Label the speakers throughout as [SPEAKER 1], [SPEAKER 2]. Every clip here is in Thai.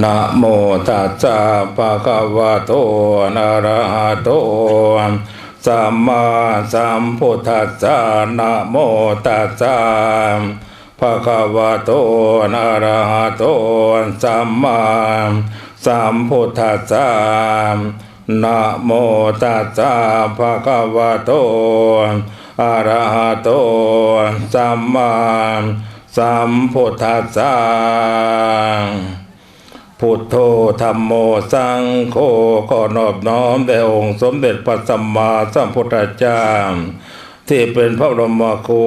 [SPEAKER 1] นะโมตัสสะภะคะวะโตอะระหะโตสัมมาสัมพุทธัสสะนะโมตัสสะภะคะวะโตอะระหะโตสัมมาสัมพุทธัสสะนะโมตัสสะภะคะวะโตอะระหะโตสัมมาสัมพุทธัสสะ พุทโธธรรมโมสังโฆขอนอบน้อมแด่องค์สมเด็จพระสัมมาสัมพุทธเจ้า ที่เป็นพระบรมครู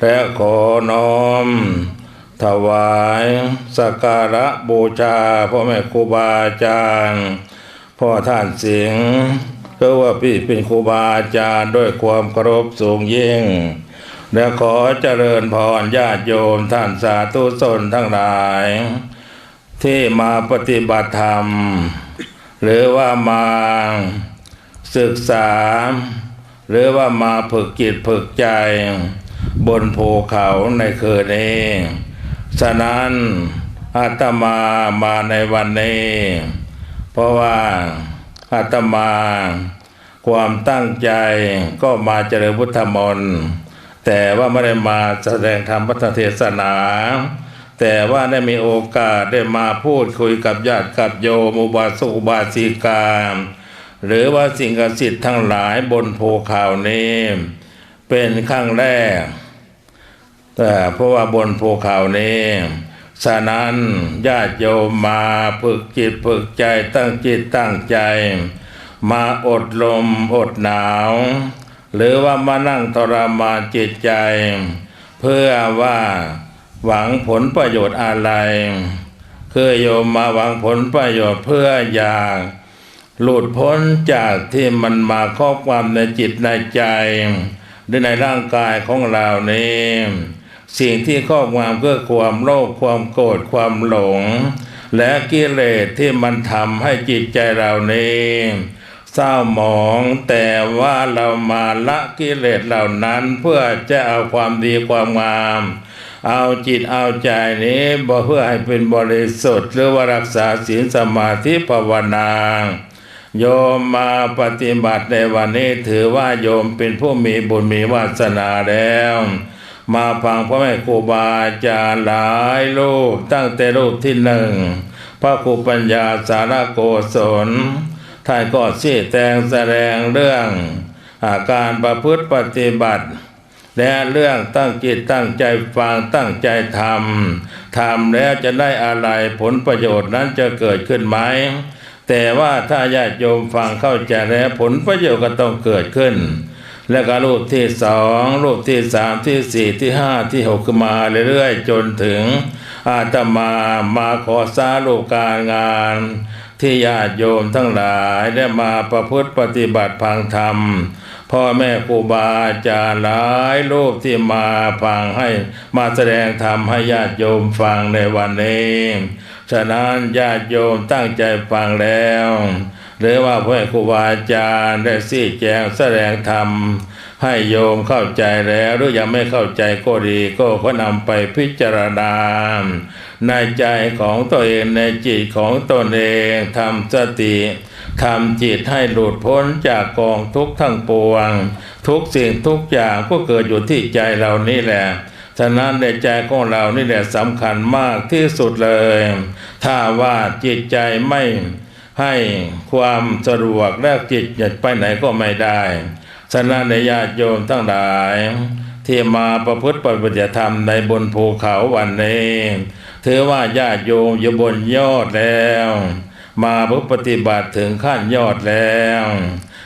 [SPEAKER 1] และขอน้อม ถวายสักการะบูชาพ่อแม่ครูบาอาจารย์ พ่อท่านสิงห์เพราะว่าพี่เป็นครูบาอาจารย์ด้วยความเคารพสูงยิ่ง และขอเจริญพรญาติโยมท่านสาธุชนทั้งหลาย ที่มาปฏิบัติธรรม หรือว่ามาศึกษา หรือว่ามาฝึกจิตฝึกใจ บนภูเขาในคืนนี้ ฉะนั้นอาตมามาในวันนี้ เพราะว่าอาตมาความตั้งใจก็มาเจริญพุทธมนต์แต่ว่าไม่ได้มาแสดงธรรมพัฒเทศนา แต่ว่าได้มีโอกาสได้มาพูดคุยกับญาติกับโยมอุบาสกอุบาสิกา หรือว่าสิ่งศักดิ์สิทธิ์ทั้งหลายบนภูเขานี้ เป็นครั้งแรก แต่เพราะว่าบนภูเขานี้ฉะนั้นญาติโยมมาฝึกจิตฝึกใจตั้งจิตตั้งใจ มาอดลมอดหนาว หรือว่ามานั่งทรมานจิตใจ เพื่อว่า หวังผลประโยชน์อะไรคือโยมมาหวังผลประโยชน์เพื่ออยากหลุดพ้นจากที่มันมาครอบความในจิตในใจ หรือในร่างกายของเรานี้สิ่งที่ครอบงำก็ความโลภความโกรธความหลง และกิเลสที่มันทำให้จิตใจเรานี้เศร้าหมองแต่ว่าเรามาละกิเลสเหล่านั้นเพื่อจะเอาความดีความงาม เอาจิตเอาใจนี้บ่เพื่อให้เป็นบริสุทธิ์ หรือว่ารักษาศีลสมาธิภาวนาโยมมาปฏิบัติในวันนี้ถือว่าโยมเป็นผู้มีบุญมีวาสนาแล้ว มาฟังพ่อแม่ครูบาอาจารย์หลายรูปตั้งแต่รูปที่หนึ่งพระครูปัญญาสารโกศลท่านก็ชี้แจงแสดงเรื่องอาการประพฤติปฏิบัติ และเรื่องตั้งจิตตั้งใจฟังตั้งใจทำทำแล้วจะได้อะไรผลประโยชน์นั้นจะเกิดขึ้นไหมแต่ว่าถ้าญาติโยมฟังเข้าใจแล้วผลประโยชน์ก็ต้องเกิดขึ้น แล้วก็รูปที่สองรูปที่สามที่สี่ที่ห้าที่หกขึ้นมาเรื่อยๆจนถึง อาตมามาขอสารูปการงาน ที่ญาติโยมทั้งหลายได้มาประพฤติปฏิบัติพังธรรม พ่อแม่ครูบาอาจารย์หลายรูปที่มาฟังให้มาแสดงธรรมให้ญาติโยมฟังในวันนี้ฉะนั้นญาติโยมตั้งใจฟังแล้ว หรือว่าพ่อแม่ครูบาอาจารย์ได้ชี้แจงแสดงธรรมให้โยมเข้าใจแล้วหรือยังไม่เข้าใจก็ดีก็ขอนำไปพิจารณา ในใจของตัวเองในจิตของตนเองทำสติ ทำจิตให้หลุดพ้นจากกองทุกข์ทั้งปวง ทุกสิ่งทุกอย่างก็เกิดอยู่ที่ใจเรานี่แหละฉะนั้นในใจของเรานี่แหละสำคัญมากที่สุดเลย ถ้าว่าจิตใจไม่ให้ความสะดวกและจิตจะไปไหนก็ไม่ได้ ฉะนั้นในญาติโยมทั้งหลาย ที่มาประพฤติปฏิบัติธรรมในบนภูเขาวันนี้ ถือว่าญาติโยมอยู่บนยอดแล้ว มาปฏิบัติถึงขั้นยอดแล้ว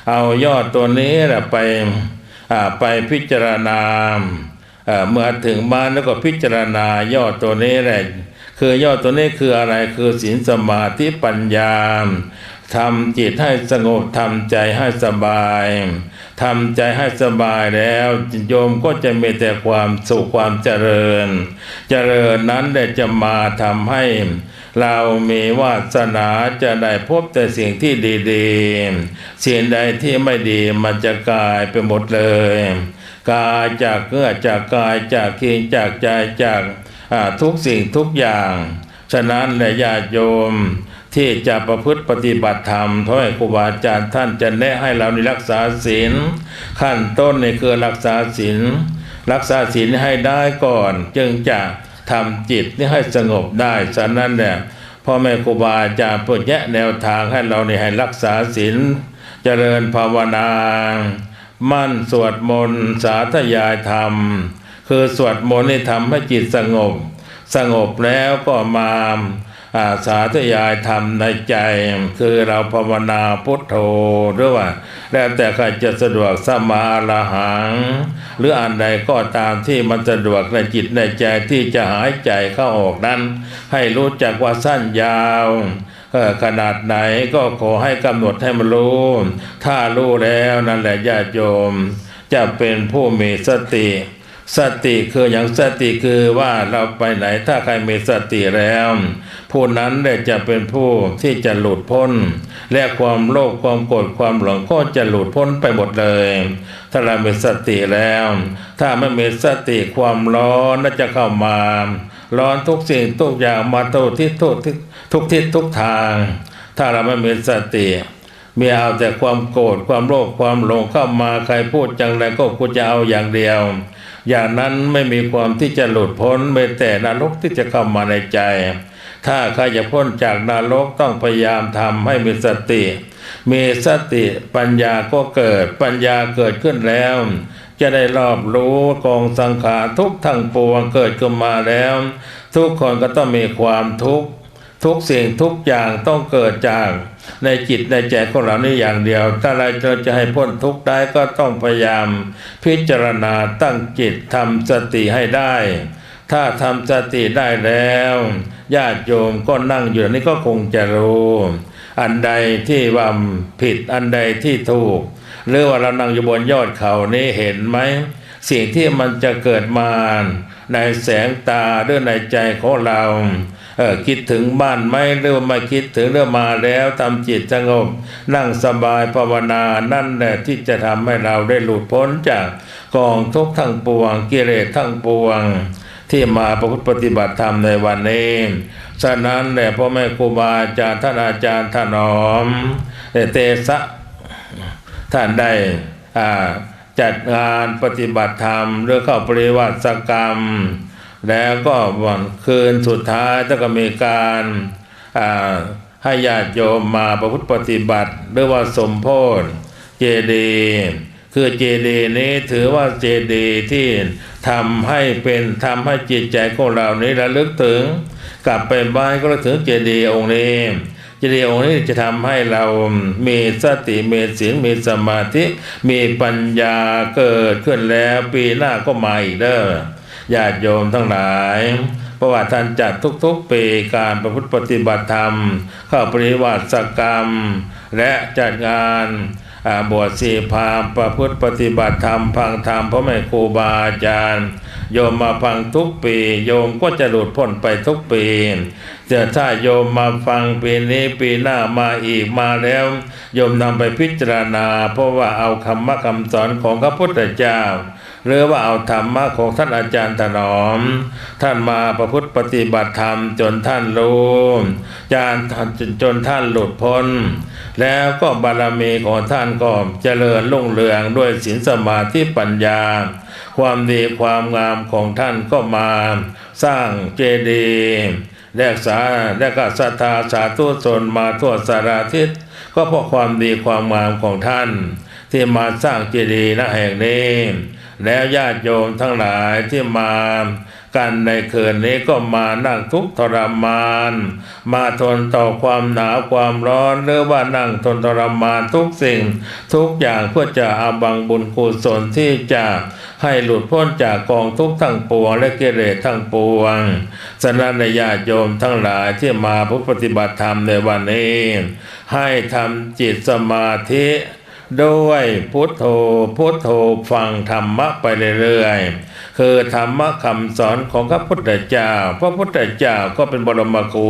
[SPEAKER 1] เอายอดตัวนี้แหละไปไปพิจารณาเอ่อเมื่อถึงบ้านแล้วก็พิจารณายอดตัวนี้แหละคือยอดตัวนี้คืออะไรคือศีลสมาธิปัญญาทำจิตให้สงบทำใจให้สบายทำใจให้สบายแล้วโยมก็จะมีแต่ความสุขความเจริญ เจริญนั้นได้จะมาทำให้ เรามีวาสนาจะได้พบแต่สิ่งที่ดีๆ สิ่งใดที่ไม่ดีมันจะกลายไปหมดเลย กายจากเงื่อจากกายจากคิงจากใจจากทุกสิ่งทุกอย่าง ฉะนั้นแหละญาติโยมที่จะประพฤติปฏิบัติธรรมเพราะให้ครูบาอาจารย์ท่านจะแนะให้เราในรักษาศีลขั้นต้นในคือรักษาศีลรักษาศีลให้ได้ก่อน จึงจะ ทำจิตนี่ให้สงบได้ ฉะนั้นเนี่ยพ่อแม่ครูบาอาจารย์เพื่อแยะแนวทางให้เราในให้รักษาศีลเจริญภาวนา มั่นสวดมนต์สาธยายธรรม คือสวดมนต์ให้ทำให้จิตสงบ สงบแล้วก็มา อาสาธยายธรรมในใจ คือเราภาวนาพุทโธหรือว่า แล้วแต่ใครจะสะดวกสมาอรหัง หรืออันใดก็ตามที่มันสะดวกในจิตในใจที่จะหายใจเข้าออกนั้น ให้รู้จักว่าสั้นยาวขนาดไหนก็ขอให้กำหนดให้มันรู้ ถ้ารู้แล้วนั่นแหละญาติโยม จะเป็นผู้มีสติสติคืออย่างสติคือว่าเราไปไหนถ้าใครมีสติแล้ว ผู้นั้นได้จะเป็นผู้ที่จะหลุดพ้น และความโลภความโกรธความหลงก็จะหลุดพ้นไปหมดเลย ถ้าเรามีสติแล้ว ถ้าไม่มีสติความร้อนน่าจะเข้ามา ร้อนทุกสิ่งทุกอย่างมาทุกทิศทุกทิศทุกทิศทุกทาง ถ้าเราไม่มีสติมีเอาแต่ความโกรธความโลภความหลงเข้ามาใครพูดจังไรก็กูจะเอาอย่างเดียว อย่างนั้นไม่มีความที่จะหลุดพ้นไม่แต่นรกที่จะเข้ามาในใจ ถ้าใครจะพ้นจากนรกต้องพยายามทำให้มีสติ มีสติปัญญาก็เกิด ปัญญาเกิดขึ้นแล้ว จะได้รอบรู้กองสังขารทุกทั้งปวงเกิดขึ้นมาแล้ว ทุกคนก็ต้องมีความทุกข์ทุกสิ่งทุกอย่างต้องเกิดจากในจิตในใจของเรานี่อย่างเดียว ถ้าเราจะให้พ้นทุกข์ได้ก็ต้องพยายาม พิจารณาตั้งจิตทำสติให้ได้ ถ้าทำสติได้แล้ว ญาติโยมก็นั่งอยู่นี่ก็คงจะรู้ อันใดที่ว่าผิดอันใดที่ถูก หรือว่าเรานั่งอยู่บนยอดเขานี้เห็นไหมสิ่งที่มันจะเกิดมาในแสงตาด้วยในใจของเราเออคิดถึงบ้านไหมหรือว่าไม่คิดถึงเรื่องมาแล้วทำจิตสงบ นั่งสบายภาวนานั่นแหละที่จะทำให้เราได้หลุดพ้นจากกองทุกข์ทั้งปวงกิเลสทั้งปวง ที่มาประพฤติปฏิบัติธรรมในวันนี้ฉะนั้นแหละพ่อแม่ครูบาอาจารย์ท่านอาจารย์ถนอมเตสะท่านได้จัดงานปฏิบัติธรรมเรื่องเข้าปริวัติกรรม แล้วก็วันคืนสุดท้ายต้องก็มีการให้ญาติโยมมาประพฤติปฏิบัติ หรือว่าสมโพธิเจดี คือเจดีนี้ถือว่าเจดีที่ ทำให้เป็นทำให้จิตใจของเรานี้ระลึกถึง กลับไปบ้านก็ระลึกถึงเจดีย์องค์นี้เจดีย์องค์นี้จะทำให้เรามีสติมีศีลมีสมาธิ มีปัญญาเกิดขึ้นแล้วปีหน้าก็มาอีกเด้อญาติโยมทั้งหลายเพราะว่าท่านจัดทุกๆปีการประพฤติปฏิบัติธรรม เข้าปริวัติกรรม และจัดงาน บวชสีพรามประพฤติปฏิบัติธรรมพังธรรมเพราะแม่ครูบาอาจารย์ โยมมาฟังทุกปี โยมก็จะหลุดพ้นไปทุกปีแต่ถ้าโยมมาฟังปีนี้ปีหน้ามาอีกมาแล้ว โยมนำไปพิจารณา เพราะว่าเอาคำมคำสอนของพระพุทธเจ้า หรือว่าเอาธรรมะของท่านอาจารย์ถนอม ท่านมาประพฤติปฏิบัติธรรมจนท่านรู้จานจนท่านหลุดพ้น แล้วก็บารมีของท่านก็เจริญรุ่งเรืองด้วยศีลสมาธิปัญญา ความดีความงามของท่านก็มาสร้างเจดีย์แลกษาและก็ศรัทธาสาธุชนมาทั่วสารทิศก็เพราะความดีความงามของท่าน ที่มาสร้างเจดีย์ณแห่งนี้ แล้วญาติโยมทั้งหลายที่มากันในคืนนี้ก็มานั่งทุกทรมาน มาทนต่อความหนาวความร้อนหรือว่านั่งทนทรมานทุกสิ่ง ทุกอย่างเพื่อจะอาบังบุญกุศลที่จะให้หลุดพ้นจากกองทุกข์ทั้งปวงและกิเลสทั้งปวงสนันญาติโยมทั้งหลายที่มาพบปฏิบัติธรรมในวันนี้ ให้ทำจิตสมาธิ ด้วยพุทโธพุทโธฟังธรรมะไปเรื่อยๆคือธรรมะคำสอนของพระพุทธเจ้า พระพุทธเจ้าก็เป็นบรมครู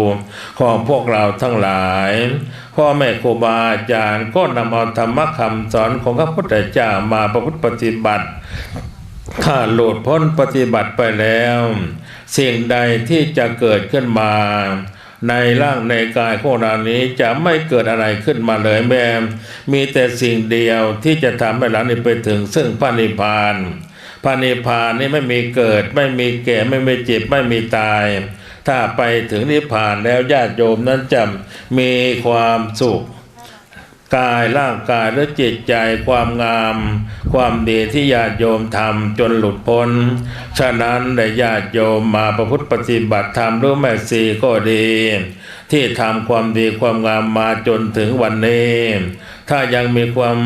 [SPEAKER 1] ของพวกเราทั้งหลาย พ่อแม่ครูบาอาจารย์ก็นำเอาธรรมะคำสอนของพระพุทธเจ้ามาประพฤติปฏิบัติถ้าหลุดพ้นปฏิบัติไปแล้ว สิ่งใดที่จะเกิดขึ้นมา ในร่างในกายของเรานี้จะไม่เกิดอะไรขึ้นมาเลยแม้มีแต่สิ่งเดียวที่จะทำให้เรานี้ไปถึงซึ่งพระนิพพานพระนิพพานนี่ไม่มีเกิด ไม่มีแก่ไม่มีเจ็บไม่มีตาย ถ้าไปถึงนิพพานแล้วญาติโยมนั้นจะมีความสุข กายร่างกายและจิตใจความงาม ความดีที่ญาติโยมทำจนหลุดพ้น ฉะนั้นได้ญาติโยมมาประพฤติปฏิบัติธรรมรู้แม่สีก็ดี ที่ทำความดีความงามมาจนถึงวันนี้ ถ้ายังมีความ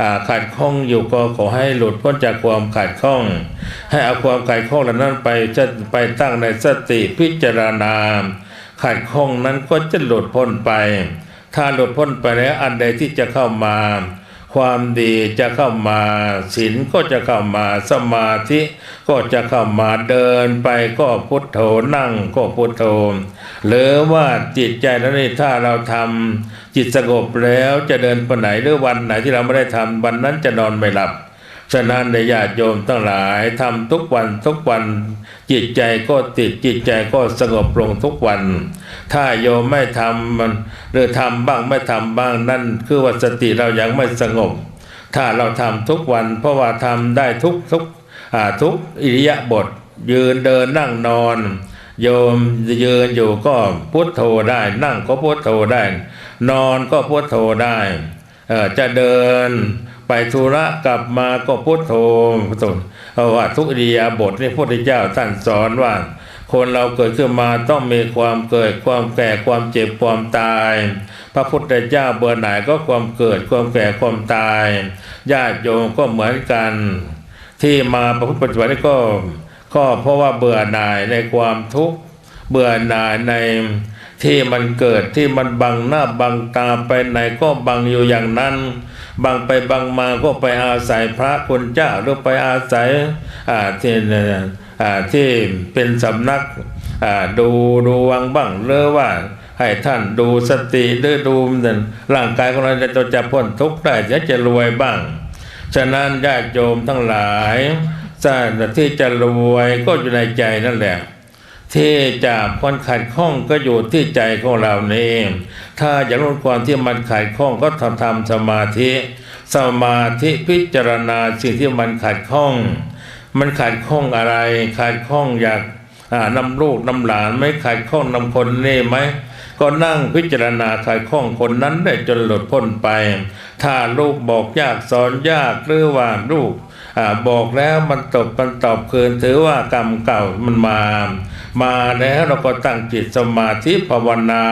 [SPEAKER 1] อ่าขัดข้องอยู่ก็ขอให้หลุดพ้นจากความขัดข้อง ให้เอาความขัดข้องเหล่านั้นไปจะไปตั้งในสติพิจารณาขัดข้องนั้นก็จะหลุดพ้นไป ถ้าหลุดพ้นไปแล้วอันใดที่จะเข้ามา ความดีจะเข้ามาศีลก็จะเข้ามาสมาธิก็จะเข้ามาเดินไปก็พุทโธนั่งก็พุทโธหรือว่าจิตใจนั้นนี่ถ้าเราทำจิตสงบแล้วจะเดินไปไหนหรือวันไหนที่เราไม่ได้ทำวันนั้นจะนอนไม่หลับฉะนั้นในญาติโยมทั้งหลายทำทุกวันทุกวัน จิตใจก็ติดจิตใจก็สงบลงทุกวัน ถ้าโยมไม่ทำมันหรือทำบ้างไม่ทำบ้างนั่นคือว่าสติเรายังไม่สงบ ถ้าเราทำทุกวัน เพราะว่าทำได้ทุกทุกทุกอิริยาบถยืนเดินนั่งนอน โยมยืนอยู่ก็พุทโธได้ นั่งก็พุทโธได้ นอนก็พุทโธได้จะเดิน ไปธุระกลับมาก็พุทโธพุทโธเพราะว่าทุกอิริยาบถนี่พระพุทธเจ้าท่านสอนว่า คนเราเกิดขึ้นมาต้องมีความเกิดความแก่ความเจ็บความตาย พระพุทธเจ้าเบื่อหน่ายก็ความเกิดความแก่ความตายญาติโยมก็เหมือนกัน ที่มาประพฤติปฏิบัตินี่ก็ก็เพราะว่าเบื่อหน่ายในความทุกข์เบื่อหน่ายในที่มันเกิดที่มันบังหน้าบังตาไปไหนก็บังอยู่อย่างนั้น บังไปบังมาก็ไปอาศัยพระคุณเจ้าหรือไปอาศัยที่ที่เป็นสำนักดูดูวังบ้างหรือว่าให้ท่านดูสติหรือดูนั่นร่างกายของเราจะจะพ้นทุกข์ได้จะจะรวยบ้าง ฉะนั้นญาติโยมทั้งหลายที่จะรวยก็อยู่ในใจนั่นแหละ ที่จะพ้นขัดข้องก็อยู่ที่ใจของเรานี่ถ้าอยากลดความที่มันขัดข้องก็ทำทำสมาธิ สมาธิพิจารณาสิ่งที่มันขัดข้อง มันขัดข้องอะไรขัดข้องอยากนำลูกนำหลานไม่ขัดข้องนำคนนี่ไหมก็นั่งพิจารณาขัดข้องคนนั้นได้จนหลุดพ้นไป ถ้าลูกบอกยากสอนยากหรือว่าลูกอบอกแล้วมันตบมันตอบคืนถือว่ากรรมเก่ามันมา มาแล้วเราก็ตั้งจิตสมาธิภาวนา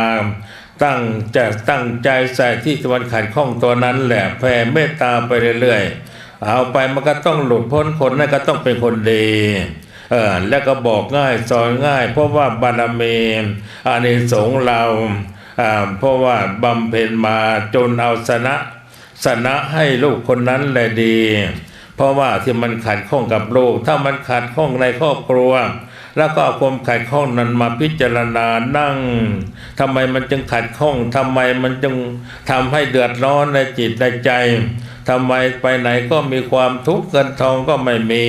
[SPEAKER 1] ตั้งจะตั้งใจใส่ที่ตะวันขัดข้องตัวนั้นแหละแผ่เมตตาไปเรื่อยๆ เอาไปมันก็ต้องหลุดพ้นคนนั้นก็ต้องเป็นคนดีเออแล้วก็บอกง่ายสอนง่าย เพราะว่าบารมีอานิสงส์เราอ่าเพราะว่าบำเพ็ญมาจนเอาชนะชนะให้ลูกคนนั้นแหละดี เพราะว่าที่มันขัดข้องกับลูกถ้ามันขัดข้องในครอบครัว แล้วก็เอาความขัดข้องนั้นมาพิจารณานั่งทำไมมันจึงขัดข้องทำไมมันจึงทำให้เดือดร้อนในจิตในใจทำไมไปไหนก็มีความทุกข์เงินทองก็ไม่มี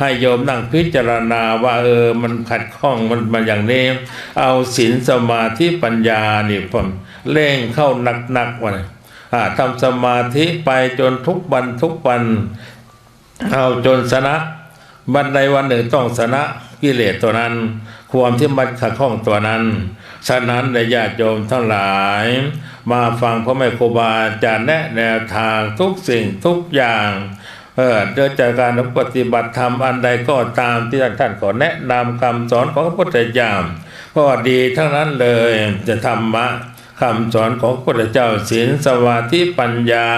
[SPEAKER 1] ให้โยมนั่งพิจารณาว่าเออมันขัดข้องมันมาอย่างนี้ เอาศีลสมาธิปัญญานี่ผมเร่งเข้าหนักๆวันทำสมาธิไปจนทุกวันทุกวันเอาจนชนะวันใดวันหนึ่งต้องชนะ กิเลสตัวนั้น ความที่มันขัดข้องตัวนั้นฉะนั้นในญาติโยมทั้งหลาย มาฟังพ่อแม่ครูบาอาจารย์แนะแนวทางทุกสิ่งทุกอย่างเออโดยจากการปฏิบัติธรรมอันใดก็ตามที่ท่านขอแนะนำคำสอนของพระพุทธเจ้าก็ดีทั้งนั้นเลยจะธรรมะคำสอนของพระพุทธเจ้าศีลสมาธิปัญญา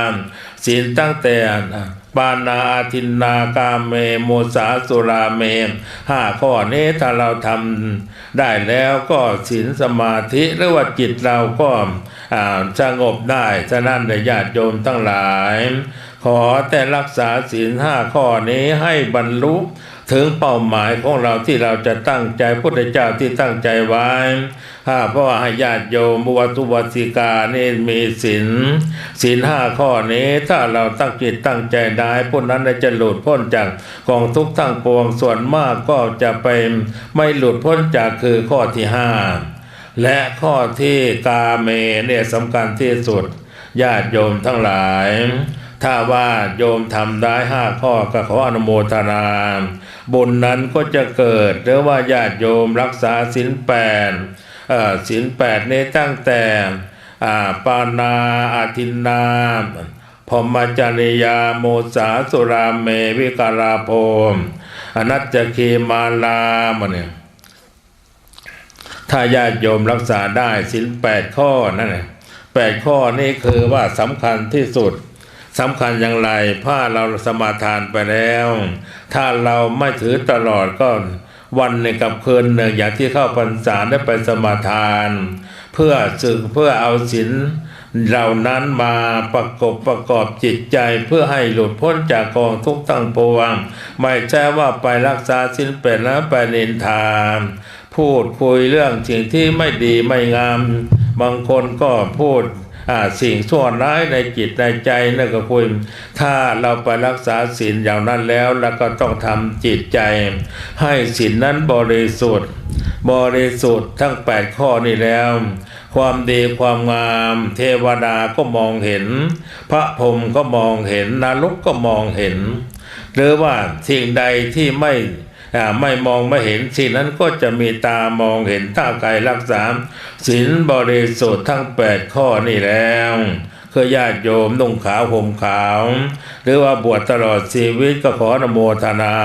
[SPEAKER 1] ศีลตั้งแต่ ปานาอาทินนากาเมโมสาสุราเมห้าข้อนี้ถ้าเราทำได้แล้วก็ศีลสมาธิหรือว่าจิตเราก็สงบได้ฉะนั้นได้ญาติโยมทั้งหลาย ขอแต่รักษาศีลห้าข้อนี้ให้บรรลุ ถึงเป้าหมายของเราที่เราจะตั้งใจพุทธเจ้าที่ตั้งใจไว้อ่าเพราะว่าให้ญาติโยมบวัตุวัติกานี่มีศีลศีลห้าข้อนี้ถ้าเราตั้งจิตตั้งใจได้พวกนั้นจะหลุดพ้นจากกองทุกข์ทั้งปวงส่วนมากก็จะไปไม่หลุดพ้นจากคือข้อที่ห้าและข้อที่กาเมเนี่ยสำคัญที่สุดญาติโยมทั้งหลาย ถ้าว่าโยมทำได้ห้าข้อก็ขออนุโมทนา บุญนั้นก็จะเกิดหรือว่าญาติโยมรักษาศีลแปดศีลแปดนี้ตั้งแต่ปานาอาทินนาพมจริยาโมสาสุราเมวิการาโพมอนัจจคีมาลามเนี่ยถ้าญาติโยมรักษาได้ศีลแปดข้อนั่นแหละแปดข้อนี่คือว่าสำคัญที่สุด สำคัญอย่างไรผ้าเราสมาทานไปแล้ว ถ้าเราไม่ถือตลอดก็วันหนึ่งกับคืนหนึ่งอย่างที่เข้าพรรษาได้ไปสมาทาน เพื่อสึกเพื่อเอาศีลเหล่านั้นมาประกบประกอบจิตใจเพื่อให้หลุดพ้นจากกองทุกข์ตั้งปวง ไม่ใช่ว่าไปรักษาศีลเป็ดแล้วไปนินทาพูดคุยเรื่องสิ่งที่ไม่ดีไม่งาม บางคนก็พูด สิ่งชั่วร้ายในจิตในใจนั่นก็คุยถ้าเราไปรักษาศีลอย่างนั้นแล้วแล้วก็ต้องทำจิตใจ ให้ศีลนั้นบริสุทธิ์ บริสุทธิ์ทั้งแปดข้อนี้แล้ว ความดีความงาม เทวดาก็มองเห็น พระพรหมก็มองเห็นนรกก็มองเห็น หรือว่าสิ่งใดที่ไม่ ไม่มองไม่เห็นสิ่งนั้นก็จะมีตามองเห็นถ้าใครรักษาศีลบริสุทธิ์ทั้งแปดข้อนี่แล้วคือญาติโยมนุ่งขาวห่มขาว หรือว่าบวชตลอดชีวิตก็ขอนุโมทนา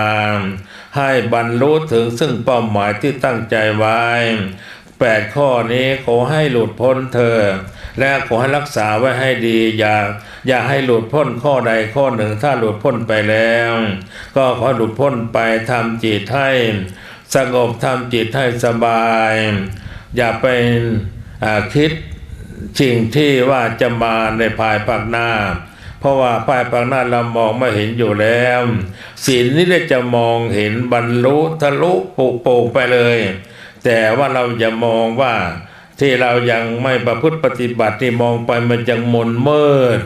[SPEAKER 1] ให้บรรลุถึงซึ่งเป้าหมายที่ตั้งใจไว้แปดข้อนี้ขอให้หลุดพ้นเธอ และขอให้รักษาไว้ให้ดี อย่าอย่าให้หลุดพ้นข้อใดข้อหนึ่ง ถ้าหลุดพ้นไปแล้ว ก็ขอหลุดพ้นไปทำจิตให้สงบทำจิตให้สบาย อย่าไปอ่าคิดสิ่งที่ว่าจะมาในภายภาคหน้า เพราะว่าภายภาคหน้าเรามองไม่เห็นอยู่แล้วศีลนี่ได้จะมองเห็นบรรลุทะลุปุโป่งไปเลย แต่ว่าเราจะมองว่า ที่เรายังไม่ประพฤติปฏิบัติที่มองไปมันยังมนมืด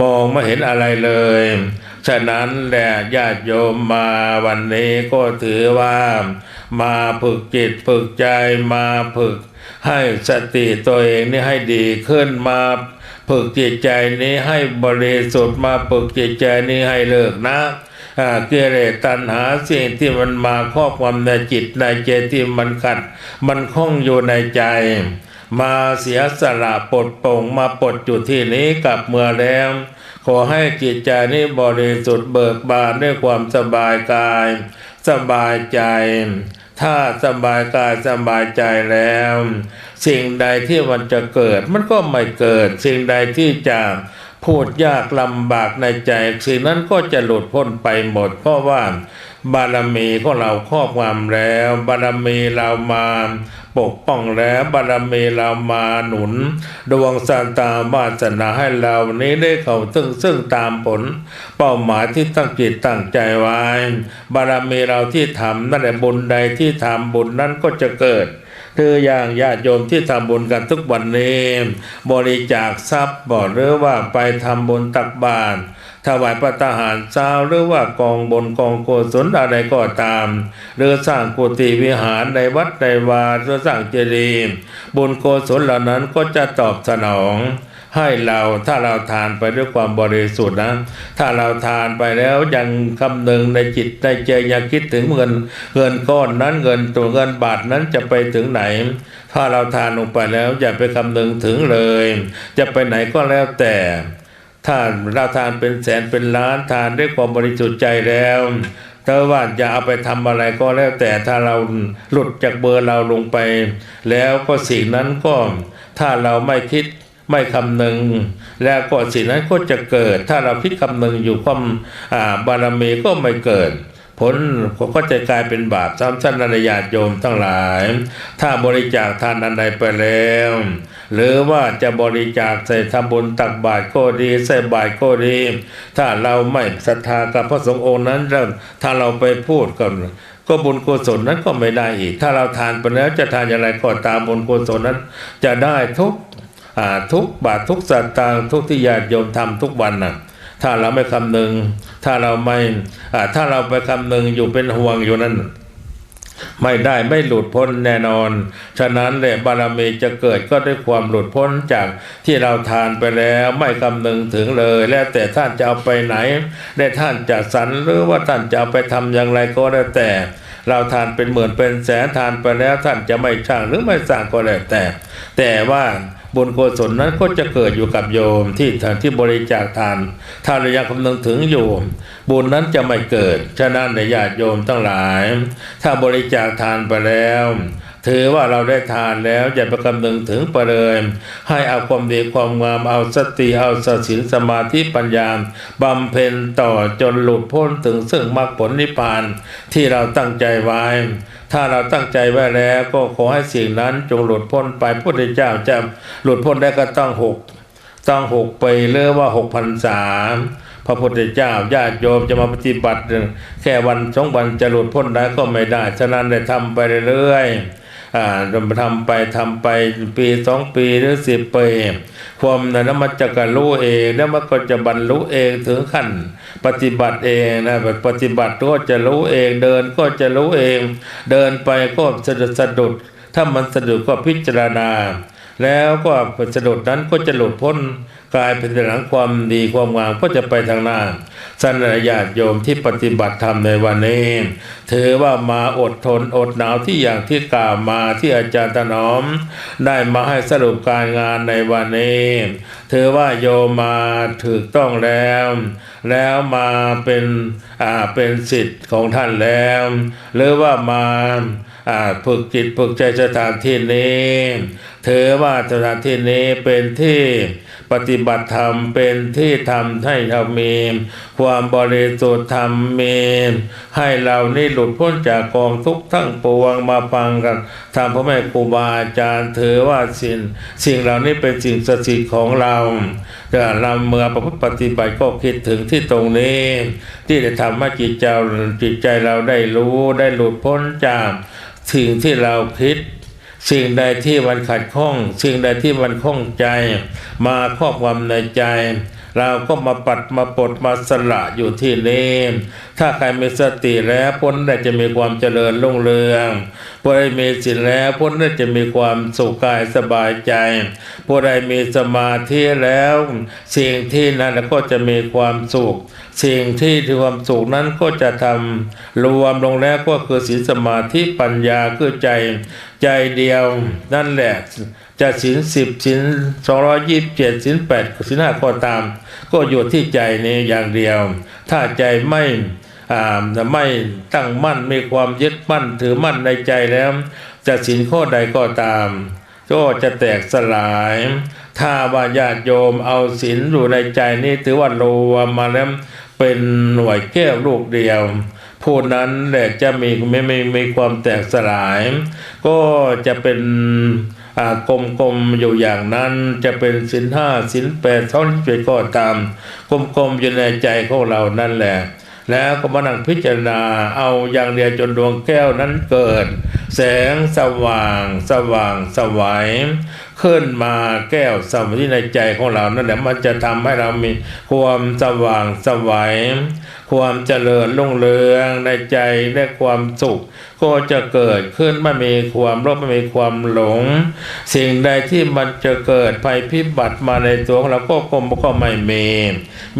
[SPEAKER 1] มองไม่เห็นอะไรเลย ฉะนั้นแหละญาติโยมมาวันนี้ก็ถือว่า มาฝึกจิตฝึกใจมาฝึก ให้สติตัวเองนี่ให้ดีขึ้นมาฝึกจิตใจนี้ให้บริสุทธิ์มาฝึกจิตใจนี้ให้เลิกนะอ่ากิเลสตัณหาสิ่งที่มันมาครอบความในจิตในใจที่มันขัด มันคล้องอยู่ในใจ มาเสียสละปลดปลงมาปลดจุดที่นี้กลับเมื่อแล้ว ขอให้จิตใจนี้บริสุทธิ์เบิกบานด้วยความสบายกาย สบายใจ ถ้าสบายกายสบายใจแล้ว สิ่งใดที่มันจะเกิดมันก็ไม่เกิด สิ่งใดที่จะพูดยากลำบากในใจ สิ่งนั้นก็จะหลุดพ้นไปหมด เพราะว่าบารมีของเราครอบงำแล้ว บารมีเรามา ปกป้องแล้วบารมีเรามาหนุน ดวงสันตาวาสนาให้เรานี้ได้เข้าซึ่งซึ่งตามผล เป้าหมายที่ตั้งจิตตั้งใจไว้ บารมีเราที่ทำนั่นแหละบุญใดที่ทำบุญนั้นก็จะเกิดคืออย่างญาติโยมที่ทำบุญกันทุกวันนี้ บริจาคทรัพย์บอกหรือว่าไปทำบุญตักบาตร ถวายพระทหารเช้าหรือว่ากองบนกองโกศลอะไรก็ตาม หรือสร้างกุฏิวิหารในวัดในวาหรือสร้างเจดีย์บุญโกศลเหล่านั้นก็จะตอบสนองให้เราถ้าเราทานไปด้วยความบริสุทธิ์นะ ถ้าเราทานไปแล้วยังคำนึงในจิตในใจยังคิดถึงเงินเงินก้อนนั้นเงินตัวเงินบาทนั้นจะไปถึงไหน ถ้าเราทานลงไปแล้วอย่าไปคำนึงถึงเลย จะไปไหนก็แล้วแต่ ถ้าเราทานเป็นแสนเป็นล้านทานด้วยความบริสุทธิ์ใจแล้วถ้าว่าจะเอาไปทำอะไรก็แล้วแต่ถ้าเราหลุดจากเบอร์เราลงไป แล้วก็สิ่งนั้นก็ถ้าเราไม่คิดไม่คำนึง แล้วก็สิ่งนั้นก็จะเกิด ถ้าเราคิดคำนึงอยู่ความบารมีก็ไม่เกิด ผลก็จะกลายเป็นบาปซ้ำชั้นนญาติโยมทั้งหลาย ถ้าบริจาคทานอันใดไปแล้ว หรือว่าจะบริจาคใส่ทำบุญตักบาตรก็ดีใส่บาตรก็ดี ถ้าเราไม่ศรัทธากับพระสงฆ์องค์นั้นเราถ้าเราไปพูดกันก็บุญกุศลนั้นก็ไม่ได้อีก ถ้าเราทานไปแล้วจะทานอย่างไรก็ตามบุญกุศลนั้น จะได้ทุกทุกบาททุกสตางค์ทุกที่ญาติโยมทำทุกวันน่ะ ถ้าเราไม่คำนึง ถ้าเราไม่ถ้าเราไปคำนึงอยู่เป็นห่วงอยู่นั้นไม่ได้ไม่หลุดพ้นแน่นอน ฉะนั้นแหละบารมีจะเกิดก็ด้วยความหลุดพ้นจากที่เราทานไปแล้วไม่คำนึงถึงเลย แล้วแต่ท่านจะเอาไปไหน ได้ท่านจะสรรหรือว่าท่านจะเอาไปทำอย่างไรก็แล้วแต่ เราทานเป็นหมื่นเป็นแสนทานไปแล้วท่านจะไม่ช่างหรือไม่สร้างก็แล้วแต่ แต่ว่า บุญกุศลนั้นก็จะเกิดอยู่กับโยมที่ทานที่บริจาคทานถ้าเรายังคำนึงถึงอยู่บุญนั้นจะไม่เกิด ฉะนั้นในญาติโยมทั้งหลาย ถ้าบริจาคทานไปแล้วถือว่าเราได้ทานแล้วอย่าไปคำนึงถึงไปเลยให้เอาความดีความงามเอาสติเอาสติสมาธิปัญญาบำเพ็ญต่อจนหลุดพ้นถึงซึ่งมรรคผลนิพพานที่เราตั้งใจไว้ ถ้าเราตั้งใจไว้แล้วก็ขอให้สิ่งนั้นจงหลุดพ้นไปพระพุทธเจ้าจะหลุดพ้นได้ก็ต้องหกต้องหกปีหรือว่าหกพันสามพระพุทธเจ้าญาติโยมจะมาปฏิบัติ แค่วันสองวันจะหลุดพ้นได้ก็ไม่ได้ ฉะนั้นได้ทำไปเรื่อยๆทำไปทำไปปีสองปีหรือสิบปี ความนั้นมันจะกรู้เองแล้วมันก็จะบรรลุเองถึงขั้น ปฏิบัติเองนะปฏิบัติก็จะรู้เองเดินก็จะรู้เอง เดินไปก็สะดุดสะดุด ถ้ามันสะดุดก็พิจารณา แล้วก็สะดุดนั้นก็จะหลุดพ้น กลายเป็นหลังความดีความงามก็จะไปทางหน้าสันญาติโยมที่ปฏิบัติธรรมในวันนี้ถือว่ามาอดทนอดหนาวที่อย่างที่กล่าวมาที่อาจารย์ถนอม ได้มาให้สรุปการงานในวันนี้ถือว่าโยมมาถูกต้องแล้ว แล้วมาเป็นอ่าเป็นสิทธิ์ของท่านแล้ว หรือว่ามาอ่าฝึกจิตฝึกใจสถานที่นี้ถือว่าสถานที่นี้เป็นที่ ปฏิบัติธรรมเป็นที่ทำให้เรามีความบริสุทธิ์ธรรมมีให้เรานี่หลุดพ้นจากกองทุกข์ทั้งปวงมาฟังกันทำพ่อแม่ครูบาอาจารย์ถือว่าสิ่งสิ่งเหล่านี้เป็นสิ่งศักดิ์สิทธิ์ของเราแต่เราเมื่อประพฤติปฏิบัติก็คิดถึงที่ตรงนี้ ที่จะทำให้จิตใจจิตใจเราได้รู้ได้หลุดพ้นจากสิ่งที่เราคิด สิ่งใดที่มันขัดข้อง สิ่งใดที่มันข้องใจ มาครอบความในใจ เราก็มาปัดมาปลดมาสละอยู่ที่นี้ ถ้าใครมีสติแล้วพ้นได้จะมีความเจริญรุ่งเรืองผู้ใดมีศีลแล้วพ้นได้จะมีความสุขกายสบายใจผู้ใดมีสมาธิแล้ว สิ่งที่นั้นก็จะมีความสุข สิ่งที่ที่ความสุขนั้นก็จะทำรวมลงแล้วก็คือศีลสมาธิปัญญาคือใจใจเดียวนั่นแหละจะศีลสิบศีลสองร้อยยี่สิบเจ็ดศีลแปดศีลห้าก็ตาม ก็อยู่ที่ใจนี้อย่างเดียว ถ้าใจไม่ ไม่ตั้งมั่นมีความยึดมั่นถือมั่นในใจแล้วจะศีลข้อใดก็ตาม ก็จะแตกสลาย ถ้าว่าญาติโยมเอาศีลอยู่ในใจนี่ถือว่ารวมมาแล้วเป็นหน่วยแก้วลูกเดียวผู้นั้นแหละจะมีไม่ไม่มีความแตกสลาย ก็จะเป็นกลมๆอยู่อย่างนั้นจะเป็นสินห้าสินแปดเท่าที่เป็นก็ตามกลมๆอยู่ในใจของเรานั่นแหละ แล้วก็มานั่งพิจารณาเอาอย่างเดียวจนดวงแก้วนั้นเกิด แสงสว่าง สว่างสวัยขึ้นมาแก้วสมาธิในใจของเรานั่นแหละมันจะทำให้เรามีความสว่างสวัย ความเจริญรุ่งเรืองในใจและความสุข ก็จะเกิดขึ้นไม่มีความโลภไม่มีความหลง สิ่งใดที่มันจะเกิดภัยพิบัติมาในตัวของเราก็คงก็ไม่มี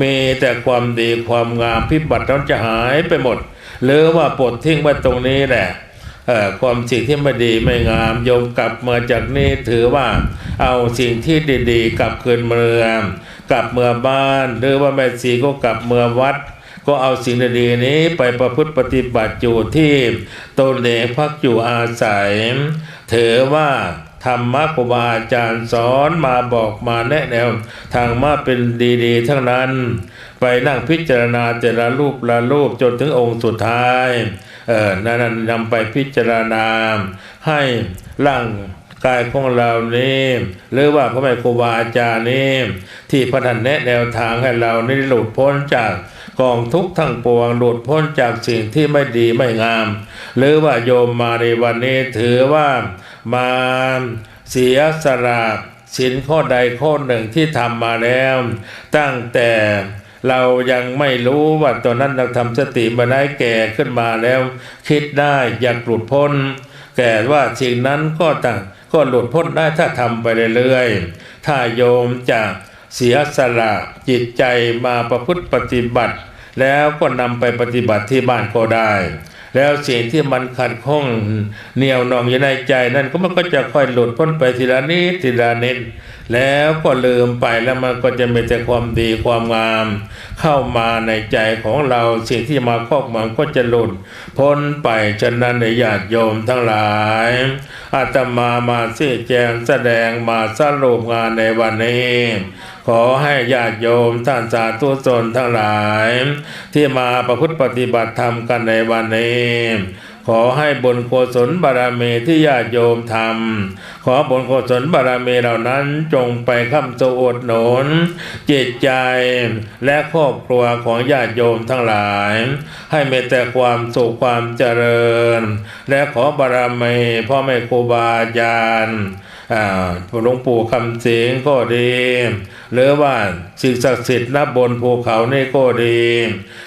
[SPEAKER 1] มีแต่ความดีความงามพิบัตินั้นจะหายไปหมด หรือว่าปลดทิ้งไว้ตรงนี้แหละเอ่อความสิ่งที่ไม่ดีไม่งามโยมกลับมาจากนี้ถือว่าเอาสิ่งที่ดีๆ กลับคืนเมือง กลับเมืองบ้าน หรือว่าแม่สีก็กลับเมืองวัด ก็เอาสิ่งดีๆนี้ไปประพฤติปฏิบัติอยู่ที่ตนเองพักอยู่อาศัยถือว่าธรรมะครูบาอาจารย์สอนมาบอกมาแนะแนว ทางมาเป็นดีๆ ทั้งนั้น ไปนั่งพิจารณาแต่ละรูปละรูปจนถึงองค์สุดท้าย เออนั่นนำไปพิจารณาให้ร่าง กายของเรานี้หรือว่าพระแม่ครูบาอาจารย์นี้ที่พระท่านแนะแนวทางให้เรานี้หลุดพ้นจากกองทุกข์ทั้งปวงหลุดพ้นจากสิ่งที่ไม่ดีไม่งาม หรือว่าโยมมาในวันนี้ถือว่ามาเสียสละสินข้อใดข้อหนึ่งที่ทำมาแล้ว ตั้งแต่เรายังไม่รู้ว่าตอนนั้นเราทำสติมาได้แก่ขึ้นมาแล้ว คิดได้อยากหลุดพ้น แก่ว่าสิ่งนั้นก็ต่าง ก็หลุดพ้นได้ถ้าทำไปเรื่อยๆ ถ้าโยมจะเสียสละจิตใจมาประพฤติปฏิบัติ แล้วก็นำไปปฏิบัติที่บ้านก็ได้ แล้วสิ่งที่มันขัดข้องเหนียวนองอยู่ในใจ นั่นก็มันก็จะค่อยหลุดพ้นไปทีละนิดทีละนิด แล้วก็ลืมไปแล้วมันก็จะมีแต่ความดีความงาม เข้ามาในใจของเราสิ่งที่มาครอบงำก็จะหลุด พ้นไปฉะนั้นในญาติโยมทั้งหลายอาตมามาชี้แจงแสดงมาสรุปงานในวันนี้ขอให้ญาติโยมท่านสาธุชนทั้งหลาย ที่มาประพฤติปฏิบัติธรรมกันในวันนี้ ขอให้บุญกุศลบารมีที่ญาติโยมทำขอบุญกุศลบารมีเหล่านั้นจงไปค้ำจุอดหนุนจิตใจและครอบครัวของญาติโยมทั้งหลาย ให้มีแต่ความสุขความเจริญ และขอบารมีพ่อแม่ครูบาอาจารย์หลวงปู่คำเสียงก็ดี หรือว่าสิ่งศักดิ์สิทธิ์ณบนภูเขานี่ก็ดี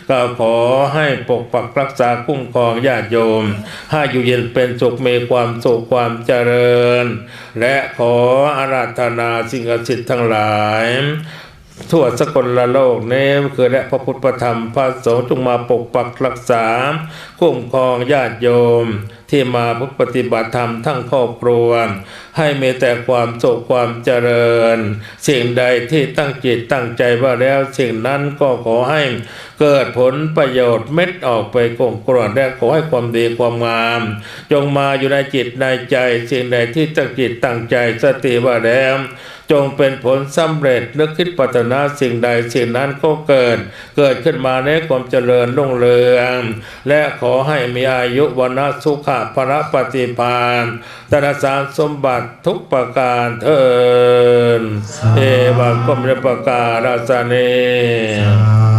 [SPEAKER 1] ก็ขอให้ปกปักรักษาคุ้มครองญาติโยม ให้อยู่เย็นเป็นสุขมีความสุขความเจริญ และขออาราธนาสิ่งศักดิ์สิทธิ์ทั้งหลายทั่วสกลละโลกนี้คือและพระพุทธพระธรรมพระสงฆ์จงมาปกปักรักษาคุ้มครองญาติโยม ที่มาปฏิบัติธรรมทั้งครอบครัว ให้มีแต่ความสุขความเจริญ สิ่งใดที่ตั้งจิตตั้งใจว่าแล้วสิ่งนั้นก็ขอให้เกิดผลประโยชน์เม็ดออกไปกงกรอนและขอให้ความดีความงาม จงมาอยู่ในจิตในใจ สิ่งใดที่ตั้งจิตตั้งใจสติว่าแล้ว จงเป็นผลสำเร็จนึกคิดปรารถนาสิ่งใดสิ่งนั้นก็เกิด เกิดขึ้นมาในความเจริญรุ่งเรือง และขอให้มีอายุวันนะสุขะพระปฏิภาณตระสารสมบัติทุกประการเทินเอวังกมรประการาสเน
[SPEAKER 2] สา